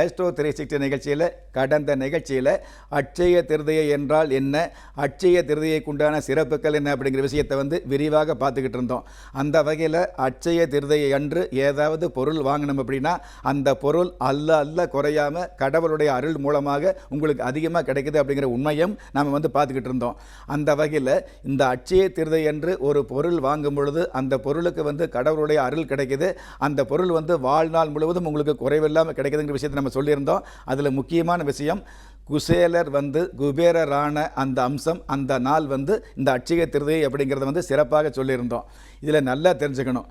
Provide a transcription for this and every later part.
astro three sixty நிகழ்ச்சியில் கடந்த நிகழ்ச்சியில் அட்சய திருதையை என்றால் என்ன அட்சய திருதையைக்குண்டான சிறப்புகள் என்ன அப்படிங்கிற விஷயத்தை வந்து விரிவாக பார்த்துக்கிட்டு இருந்தோம். அந்த வகையில் அட்சய திருதையை அன்று ஏதாவது பொருள் வாங்கினோம் அப்படின்னா அந்த பொருள் அல்ல அல்ல குறையாம கடவுளுடைய அருள் மூலமாக உங்களுக்கு அதிகமாக கிடைக்குது அப்படிங்கிற உண்மையும் நாம் வந்து பார்த்துக்கிட்டு இருந்தோம். அந்த வகையில் இந்த அட்சய திருதை என்று ஒரு பொருள் வாங்கும் பொழுது அந்த பொருளுக்கு வந்து கடவுளுடைய அருள் கிடைக்குது. அந்த பொருள் வந்து வாழ்நாள் முழுவதும் உங்களுக்கு குறைவில்லாமல் கிடைக்குதுங்கிற விஷயத்தை நம்ம சொல்லியிருந்தோம். அதில் முக்கியமான விஷயம் குசேலர் வந்து குபேரரான அந்த அம்சம் அந்த நாள் வந்து இந்த அட்சய திருதை அப்படிங்கிறத வந்து சிறப்பாக சொல்லியிருந்தோம். இதில் நல்லா தெரிஞ்சுக்கணும்.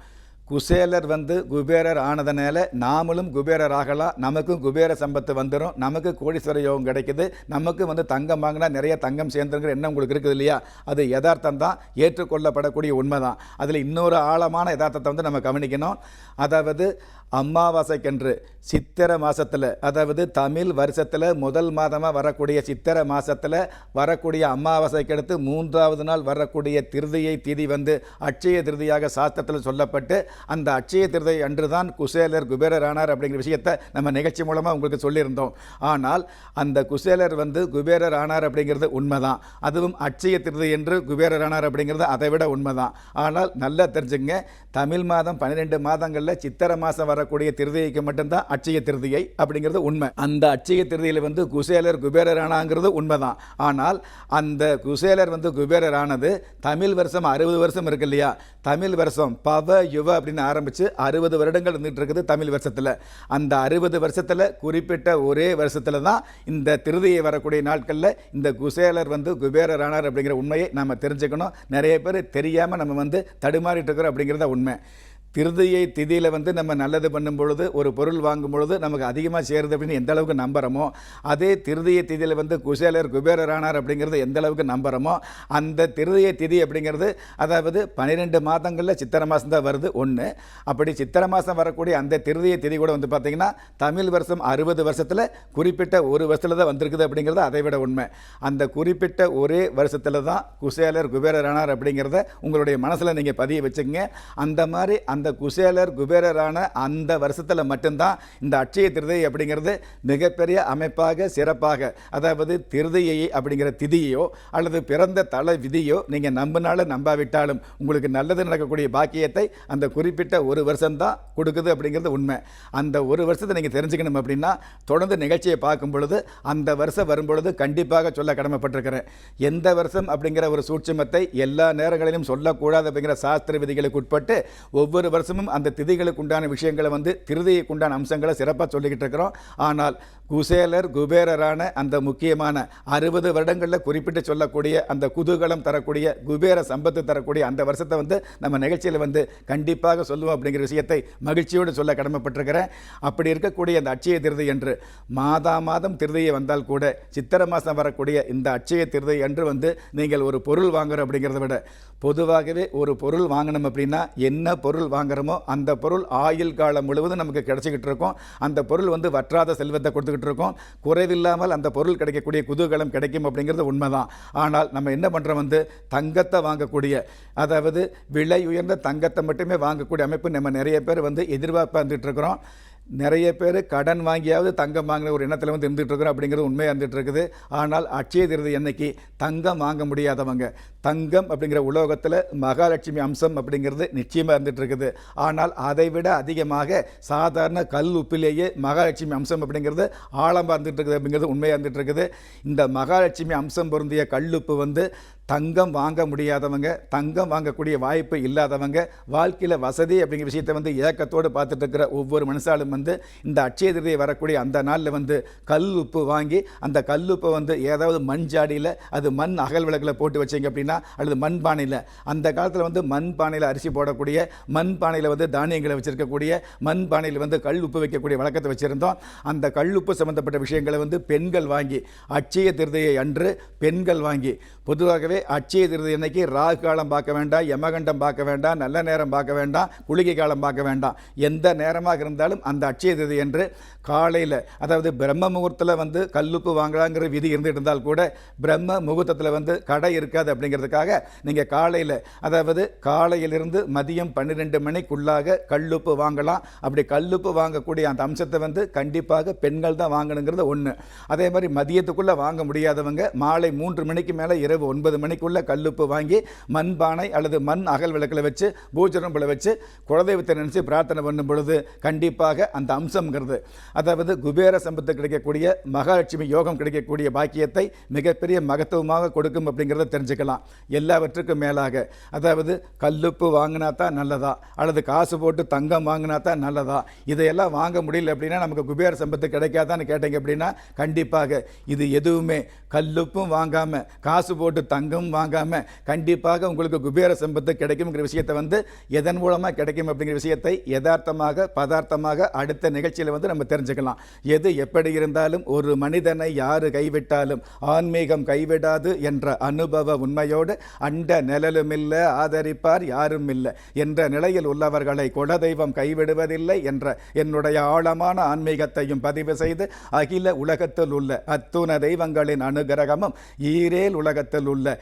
குசேலர் வந்து குபேரர் ஆனதுனால நாமளும் குபேரர் ஆகலாம். நமக்கும் குபேர சம்பத்து வந்துடும் நமக்கு கோடீஸ்வர யோகம் கிடைக்குது. நமக்கு வந்து தங்கம் வாங்கினா நிறைய தங்கம் சேர்ந்துருங்கிற எண்ணம் உங்களுக்கு இருக்குது இல்லையா? அது யதார்த்தம் தான். ஏற்றுக்கொள்ளப்படக்கூடிய உண்மை தான் அதில் இன்னொரு ஆழமான யதார்த்தத்தை வந்து நம்ம கவனிக்கணும். அதாவது அம்மாவாசைக்கன்று சித்திரை மாதத்தில் அதாவது தமிழ் வருஷத்தில் முதல் மாதமாக வரக்கூடிய சித்திரை மாதத்தில் வரக்கூடிய அமாவாசைக்கு அடுத்து மூன்றாவது நாள் வரக்கூடிய திருதியை திதி வந்து அட்சய திருதியாக சாஸ்திரத்தில் சொல்லப்பட்டு அந்த அட்சய திருதை அன்று தான் குசேலர் குபேரர் ஆனார் அப்படிங்கிற விஷயத்தை நம்ம நிகழ்ச்சி மூலமாக உங்களுக்கு சொல்லியிருந்தோம். ஆனால் அந்த குசேலர் வந்து குபேரர் ஆனார் அப்படிங்கிறது உண்மைதான். அதுவும் அட்சய திருதை என்று குபேரர் ஆனார் அப்படிங்கிறது அதை விட உண்மைதான். ஆனால் நல்லா தெரிஞ்சுங்க தமிழ் மாதம் பன்னிரெண்டு மாதங்களில் சித்திரை மாதம் வர வரக்கூடிய திருதியைக்கு மட்டும்தான் அச்சய திருதியை அப்படிங்கிறது உண்மை. அந்த அச்சய திருதியில் வந்து குசேலர் குபேரர் ஆனாங்கிறது உண்மைதான். ஆனால் அந்த குசேலர் வந்து குபேரர் ஆனது தமிழ் வருஷம் அறுபது வருஷம் இருக்கு இல்லையா? தமிழ் வருஷம் பவ யுவ அப்படின்னு ஆரம்பித்து அறுபது வருடங்கள் இருந்துகிட்டு இருக்குது தமிழ் வருஷத்தில். அந்த அறுபது வருஷத்தில் குறிப்பிட்ட ஒரே வருஷத்தில் தான் இந்த திருதியை வரக்கூடிய நாட்களில் இந்த குசேலர் வந்து குபேரர் ஆனார் அப்படிங்கிற உண்மையை நம்ம தெரிஞ்சுக்கணும். நிறைய பேர் தெரியாமல் நம்ம வந்து தடுமாறிட்டு இருக்கிறோம் அப்படிங்கிறத உண்மை. திருதியை திதியில் வந்து நம்ம நல்லது பண்ணும் பொழுது ஒரு பொருள் வாங்கும் பொழுது நமக்கு அதிகமாக சேருது அப்படின்னு எந்த அளவுக்கு நம்புகிறோமோ அதே திருதிய திதியில் வந்து குசேலர் குபேரரானார் அப்படிங்கிறது எந்த அளவுக்கு நம்புகிறோமோ அந்த திருதிய திதி அப்படிங்கிறது அதாவது பன்னிரெண்டு மாதங்களில் சித்திரை மாதம் தான் வருது ஒன்று அப்படி சித்திரை மாதம் வரக்கூடிய அந்த திருதிய திதி கூட வந்து பார்த்திங்கன்னா தமிழ் வருஷம் அறுபது வருஷத்தில் குறிப்பிட்ட ஒரு வருஷத்தில் தான் வந்திருக்குது அப்படிங்கிறது அதை விட உண்மை. அந்த குறிப்பிட்ட ஒரே வருஷத்தில் தான் குசேலர் குபேரரானார் அப்படிங்கிறத உங்களுடைய மனசில் நீங்கள் பதிய வச்சுக்கங்க. அந்த மாதிரி அந்த குசேலர் குபேரரான அந்த வருஷத்தில் மட்டும்தான் இந்த அட்சய திருதை அப்படிங்கிறது மிகப்பெரிய அமைப்பாக சிறப்பாக அதாவது திருதையை அப்படிங்கிற திதியோ அல்லது பிறந்த தல விதியோ நீங்கள் நம்பினாலும் நம்பாவிட்டாலும் உங்களுக்கு நல்லது நடக்கக்கூடிய பாக்கியத்தை அந்த குறிப்பிட்ட ஒரு வருஷம்தான் கொடுக்குது அப்படிங்கிறது உண்மை. அந்த ஒரு வருஷத்தை நீங்கள் தெரிஞ்சுக்கணும் அப்படின்னா தொடர்ந்து நிகழ்ச்சியை பார்க்கும் பொழுது அந்த வருஷம் வரும்பொழுது கண்டிப்பாக சொல்ல கடமைப்பட்டிருக்கிறேன். எந்த வருஷம் அப்படிங்கிற ஒரு சூட்சுமத்தை எல்லா நேரங்களிலும் சொல்லக்கூடாது அப்படிங்கிற சாஸ்திர விதிகளுக்கு உட்பட்டு ஒவ்வொரு வருஷமும் அந்த திதிகளுக்கு உண்டான விஷயங்களை வந்து திருதிக்கு உண்டான அம்சங்களை சிறப்பாக சொல்லிக்கிட்டு இருக்கிறோம். ஆனால் குசேலர் குபேரரான அந்த முக்கியமான அறுபது வருடங்களில் குறிப்பிட்டு சொல்லக்கூடிய அந்த குதூகலம் தரக்கூடிய குபேர சம்பத்து தரக்கூடிய அந்த வருஷத்தை வந்து நம்ம நிகழ்ச்சியில் வந்து கண்டிப்பாக சொல்லுவோம் அப்படிங்கிற விஷயத்தை மகிழ்ச்சியோடு சொல்ல கடமைப்பட்டிருக்கிறேன். அப்படி இருக்கக்கூடிய அந்த அட்சய திருதை என்று மாதா மாதம் திருதையை வந்தால் கூட சித்திரை மாதம் வரக்கூடிய இந்த அட்சய திருதை என்று வந்து நீங்கள் ஒரு பொருள் வாங்குறோம் அப்படிங்கிறத விட பொதுவாகவே ஒரு பொருள் வாங்கணும் அப்படின்னா என்ன பொருள் வாங்குறோமோ அந்த பொருள் ஆயுள் காலம் முழுவதும் நமக்கு கிடைச்சிக்கிட்டு இருக்கும். அந்த பொருள் வந்து வற்றாத செல்வத்தை கொடுத்துக்கிட்டு இருக்கோம். குறைவில்லாமல் அந்த பொருள் கிடைக்கக்கூடிய குதூகலம் கிடைக்கும் அப்படிங்கிறது உண்மைதான். ஆனால் நம்ம என்ன பண்ணுறோம் வந்து தங்கத்தை வாங்கக்கூடிய அதாவது விலை உயர்ந்த தங்கத்தை மட்டுமே வாங்கக்கூடிய அமைப்பு நம்ம நிறைய பேர் வந்து எதிர்பார்ப்பாக இருந்துகிட்டு இருக்கிறோம். நிறைய பேர் கடன் வாங்கியாவது தங்கம் வாங்கின ஒரு எண்ணத்தில் வந்து இருந்துகிட்ருக்குறோம் அப்படிங்கிறது உண்மையாக இருந்துகிட்ருக்குது ஆனால் அட்சய திருதி என்னைக்கு தங்கம் வாங்க முடியாதவங்க தங்கம் அப்படிங்கிற உலோகத்தில் மகாலட்சுமி அம்சம் அப்படிங்கிறது நிச்சயமாக இருந்துகிட்ருக்குது ஆனால் அதை விட அதிகமாக சாதாரண கல் உப்பிலேயே மகாலட்சுமி அம்சம் அப்படிங்கிறது ஆழமாக இருந்துகிட்டு இருக்குது அப்படிங்கிறது உண்மையாக இருந்துகிட்டு இருக்குது. இந்த மகாலட்சுமி அம்சம் பொருந்திய கல்லுப்பு வந்து தங்கம் வாங்க முடியாதவங்க தங்கம் வாங்கக்கூடிய வாய்ப்பு இல்லாதவங்க வாழ்க்கையில் வசதி அப்படிங்கிற விஷயத்தை வந்து ஏக்கத்தோடு பார்த்துட்டு இருக்கிற ஒவ்வொரு மனுஷாலும் வந்து இந்த அட்சய திருதியை வரக்கூடிய அந்த நாளில் வந்து கல் உப்பு வாங்கி அந்த கல் உப்பை வந்து ஏதாவது மண் ஜாடியில் அது மண் அகல் விளக்கில் போட்டு வச்சீங்க அப்படின்னா அல்லது மண் பானையில் அந்த காலத்தில் வந்து மண் பானையில் அரிசி போடக்கூடிய மண் பானையில் வந்து தானியங்களை வச்சுருக்கக்கூடிய மண் பானையில் வந்து கல் உப்பு வைக்கக்கூடிய வழக்கத்தை வச்சுருந்தோம். அந்த கல் உப்பு சம்மந்தப்பட்ட விஷயங்களை வந்து பெண்கள் வாங்கி அட்சய திருதையை அன்று பெண்கள் வாங்கி பொதுவாகவே அட்சய திருதி அன்னைக்கு ராகு காலம் பார்க்க வேண்டாம் யமகண்டம் பார்க்க வேண்டாம் நல்ல நேரம் பார்க்க வேண்டாம் குளிகை காலம் பார்க்க வேண்டாம். எந்த நேரமாக இருந்தாலும் அந்த அச்சய திருதி என்று காலையில் அதாவது பிரம்ம முகூர்த்தத்தில் வந்து கல்லுப்பு வாங்கலாங்கிற விதி இருந்துட்டு இருந்தால் கூட பிரம்ம முகூர்த்தத்தில் வந்து கடை இருக்காது அப்படிங்கிறதுக்காக நீங்கள் காலையில் அதாவது காலையிலிருந்து மதியம் பன்னிரெண்டு மணிக்குள்ளாக கல்லுப்பு வாங்கலாம். அப்படி கல்லுப்பு வாங்கக்கூடிய அந்த அம்சத்தை வந்து கண்டிப்பாக பெண்கள் தான் வாங்கணுங்கிறது ஒன்று அதே மாதிரி மதியத்துக்குள்ளே வாங்க முடியாதவங்க மாலை மூன்று மணிக்கு மேலே இரவு ஒன்பது மணிக்குள்ளே கல்லுப்பு வாங்கி மண் பானை அல்லது மண் அகல் விளக்கில் வச்சு பூஜரம்பில் வச்சு குலதெய்வத்தை நினச்சி பிரார்த்தனை பண்ணும் பொழுது கண்டிப்பாக அந்த அம்சம்ங்கிறது. அதாவது குபேர சம்பத்து கிடைக்கக்கூடிய மகாலட்சுமி யோகம் கிடைக்கக்கூடிய பாக்கியத்தை மிகப்பெரிய மகத்துவமாக கொடுக்கும் அப்படிங்கிறத தெரிஞ்சுக்கலாம். எல்லாவற்றுக்கும் மேலாக. அதாவது கல்லுப்பு வாங்கினா தான் நல்லதா? அல்லது காசு போட்டு தங்கம் வாங்கினா தான் நல்லதா? இதையெல்லாம் வாங்க முடியல அப்படின்னா நமக்கு குபேர சம்பத்து கிடைக்காதான்னு கேட்டீங்க அப்படின்னா கண்டிப்பாக. இது எதுவுமே. கல்லுப்பும் வாங்காமல் காசு போட்டு தங்கம் வாங்காமல் கண்டிப்பாக உங்களுக்கு குபேர சம்பத்து கிடைக்குங்கிற விஷயத்தை வந்து எதன் மூலமாக கிடைக்கும் அப்படிங்கிற விஷயத்தை யதார்த்தமாக பதார்த்தமாக அடுத்த நிகழ்ச்சியில் வந்து நம்ம தெரிஞ்சுக்கலாம். எது எப்படி இருந்தாலும் ஒரு மனிதனை யார் கைவிட்டாலும் ஆன்மீகம் கைவிடாது என்ற அனுபவ உண்மையோடு அண்ட நிழலும் இல்லை ஆதரிப்பார் யாரும் இல்லை என்ற நிலையில் உள்ளவர்களை குலதெய்வம் கைவிடுவதில்லை என்ற என்னுடைய ஆழமான ஆன்மீகத்தையும் பதிவு செய்து அகில உலகத்தில் உள்ள அத்துண தெய்வங்களின் அனுகிரகமும் ஈரேல் உலகத்தில் உள்ள